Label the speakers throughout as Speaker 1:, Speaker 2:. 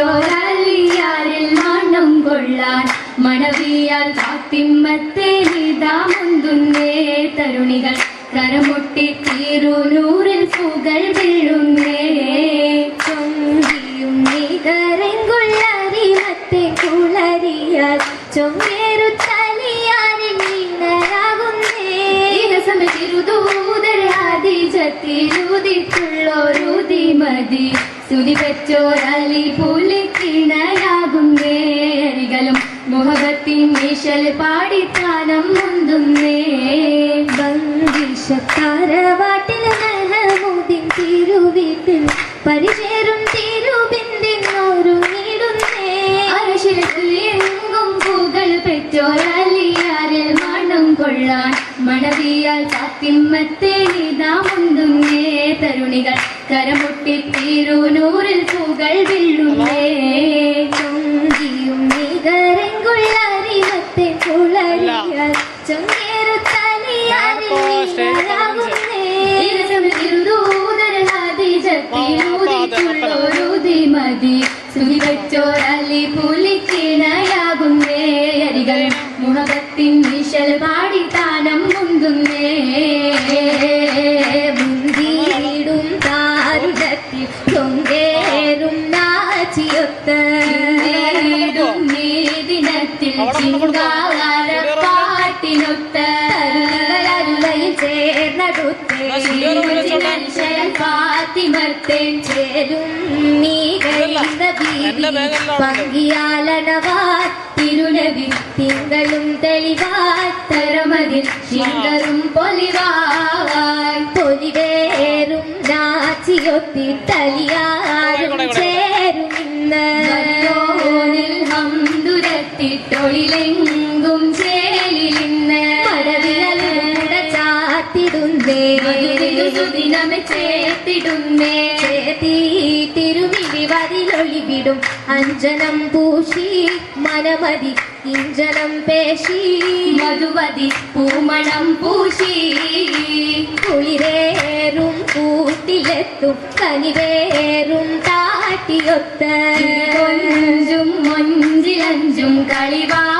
Speaker 1: ചോരാലിയാരിൽ നാണം കൊള്ളാൻ മണവിയാൽ തരുണികൾ. കരമുട്ടി
Speaker 2: തീരു നൂറിൽ പുകൾ ൂതിട്ടുള്ളോരുതി
Speaker 1: മതി. സ്തുതി പെറ്റോരലി പുലിക്കിണയാകുന്നേ അരികളും മുഹബത്തിൻ മീശൽ പാടിത്താനം മുന്തുന്നേ
Speaker 2: ബന്ദിഷത്താരവാട്ടിൽ മെഹമൂദിൻ തിരുവീട്ടിൽ പരിചേരും തിരുബിന്ദിനൊരുങ്ങിടുന്നേ
Speaker 1: അരശിലെങ്കും പൂകൾ പെറ്റോരലിയാരിൽ മണം കൊള്ളാൻ മണവിയാൽ കാത്തിമ്മത്തെ നിതാ മുന്തുന്നേ തരുണികൾ കരമുട്ടി തീരുനൂറിൽ പൂകൾ വീഴുന്നേ
Speaker 2: ചൊങ്കിയും നികരെങ്കുള്ളറിമത്തെ കുളറിയാൽ ചൊങ്കേറുത്തലിയാരിൽ വീണരാകുന്നേ
Speaker 1: മതി. സ്തുതി വെച്ചോരല്ലി പുലിക്കിണയാകുന്നേ
Speaker 2: താരുടത്തിൽ ചൊങ്കേറും നാച്ചിയൊത്ത്
Speaker 1: വീടും നീ ദിനത്തിൽ ചിങ്കാര പാട്ടിനൊത്ത
Speaker 2: അരുളയിൽ ചേർന്നടുത്തേ
Speaker 1: ഫാത്തിമർത്തേൻ
Speaker 2: ചേരും നീ കഴിയുന്ന വീതി പങ്കിയാലണവാൻ
Speaker 1: തിരുനബി
Speaker 2: തിങ്കളും തെളിവാൻ
Speaker 1: തരമതിൽ ശിങ്കറും പൊലിവായി
Speaker 2: നാച്ചിയൊത്തി തലിയാരും ചേരും ഇന്ന്
Speaker 1: മല്ലോനിൽ ഹംദുരത്തിട്ടൊളിലെങ്കും ചേലിലിന്ന്.
Speaker 2: ചാത്തിടുന്നേ.
Speaker 1: സുദിനമെ ചേത്തിടുന്നേ
Speaker 2: ചേത്തി തിരുമിഴി വതിലൊളിവിടും അഞ്ജനം പൂശി മനമതി ഇഞ്ചനം പേശി
Speaker 1: മധുവതി പൂമണം പൂശി.
Speaker 2: കുളിരേറും കൂട്ടിലെത്തും കനിവേറും താട്ടിയൊത്ത്.
Speaker 1: കൊഞ്ചും മൊഞ്ചിലഞ്ചും കളിവാക്കും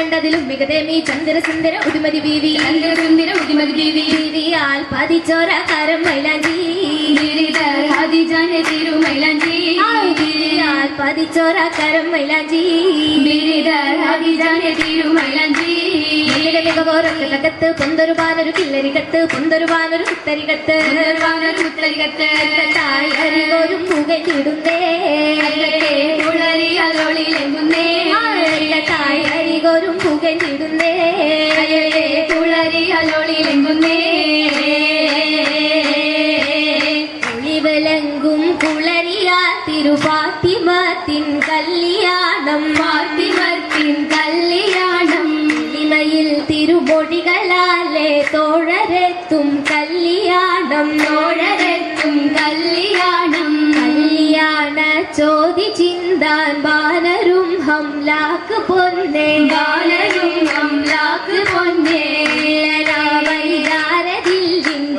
Speaker 2: ചുണ്ടിനരണ്ടതിലും മികതേമി ചന്ദ്രസുന്ദര ഉടുമതി ബീവി.
Speaker 1: ചന്ദ്രസുന്ദര ഉദിമതി ബീവി.
Speaker 2: ബീവിയാൽ പതിച്ചോര കരം മൈലാഞ്ചി.
Speaker 1: ഗിരിധർ ഹരിജന തിരുമൈലഞ്ചി
Speaker 2: ബീവിയാൽ പതിച്ചോര കരം മൈലാഞ്ചി.
Speaker 1: ഗിരിധർ ഹരിജന തിരുമൈലഞ്ചി
Speaker 2: മികവോരക്കത്ത് പൊന്തൊരു പാനൊരു കില്ലരികത്ത് പൊന്തൊരു പാനൊരു കുത്തരികത്ത്
Speaker 1: ഉത്തരികത്ത്.
Speaker 2: താഴറികോരും പുകഞ്ഞിടുന്നേ
Speaker 1: കുളരി
Speaker 2: താഴറികോരും പുകഞ്ഞിടുന്നേ.
Speaker 1: കുളരി അലോളിലെങ്ങുന്നേ
Speaker 2: ഒളിവിലങ്കും കുളരിയാ തിരുപാത്തിമത്തിൻ കല്യാണം.
Speaker 1: പാത്തിമത്തിൻ കല്യാണം.
Speaker 2: ഇമയിൽ തിരുമൊഴികളാലെ തോഴരെത്തും കല്യാണം.
Speaker 1: തോഴരെത്തും കല്യാണ
Speaker 2: ചോദി ചിന്താൻ ബാനരും ഹംലാക്ക് പൊന്നേ.
Speaker 1: ബാലരും ഹംലാക്ക് പൊന്നേ.
Speaker 2: വൈകാരതിൽ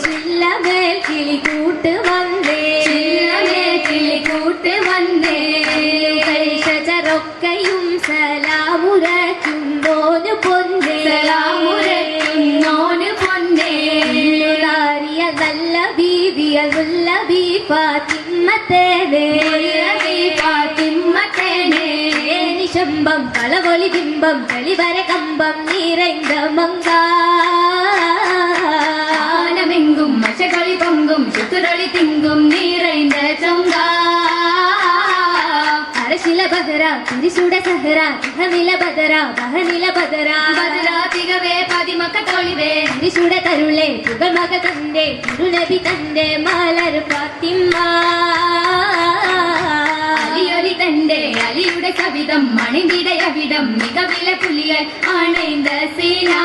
Speaker 2: ചില്ലമേൽ കിളി കൂട്ട് വന്നേ.
Speaker 1: ചില്ലമേ കിളിക്കൂട്ട് വന്നേ.
Speaker 2: ഷജറൊക്കെയും സലാമുരയ്ക്കും നോന് പൊന്നേ.
Speaker 1: സലാമുരയ്ക്കുന്നോന് പൊന്നേ.
Speaker 2: ഉള്ളാരിയ നല്ല ബീവിയ നല്ല ബീഫാത്തിമ്മത്തേനേ
Speaker 1: ഉള്ളതി പാത്തിമ്മത്തേനേ
Speaker 2: നിശമ്പം കളവൊളി ബിംബം കളിവര കമ്പം നിറൈന്ത
Speaker 1: മങ്കാനമെങ്കും മശകളി പൊങ്കും சுத்துரளி திங்கும் நிறைந்த சொங்கா
Speaker 2: அரசில பதரா திரிசுட சஹரா திகமில பதரா பகனில பதரா
Speaker 1: பதரா திகவே பதிமக்க
Speaker 2: தோழிவே திரிசுட தருளே புகமக தந்தே திருநபி தந்தே மலர்
Speaker 1: பாத்திம்மா அவிதம் மனைவிடை அவிடம் மிக விலை புலிய அணைந்த சீனா.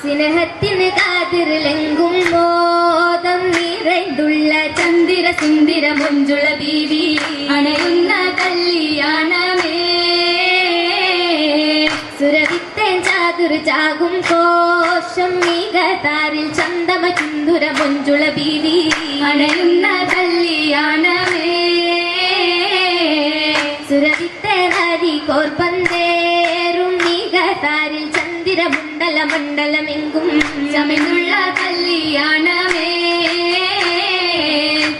Speaker 2: சினகத்தின் காதிருலெங்கும் மோதம் நிறைந்துள்ள
Speaker 1: சந்திர சுந்திர மொஞ்சுள பீவி அணையுன்ன கல்யாணமே.
Speaker 2: சுரவித்தேன் சாதுரு சாகும் கோஷம் மிக தாரில் சந்தம சுந்துர மொஞ்சுள
Speaker 1: பீவி அணையுன்ன
Speaker 2: கல்யாணமே. ഹരി കോർപ്പന്തേറും മികതാരിൽ ചന്ദിര മണ്ഡല മണ്ഡലമെങ്കും
Speaker 1: ചമന്നുള്ള കല്യാണമേ.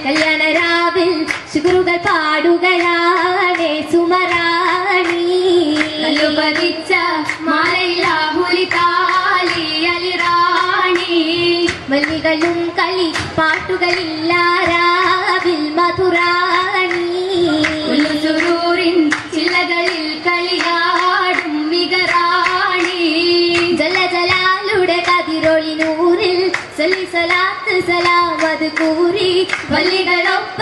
Speaker 2: കല്യാണരാവിൽ ശുക്രുകൾ പാടുകയാണേ ಸಲಾಮದು ಕೂರಿ
Speaker 1: ಬಲಿಗಳೊಪ್ಪ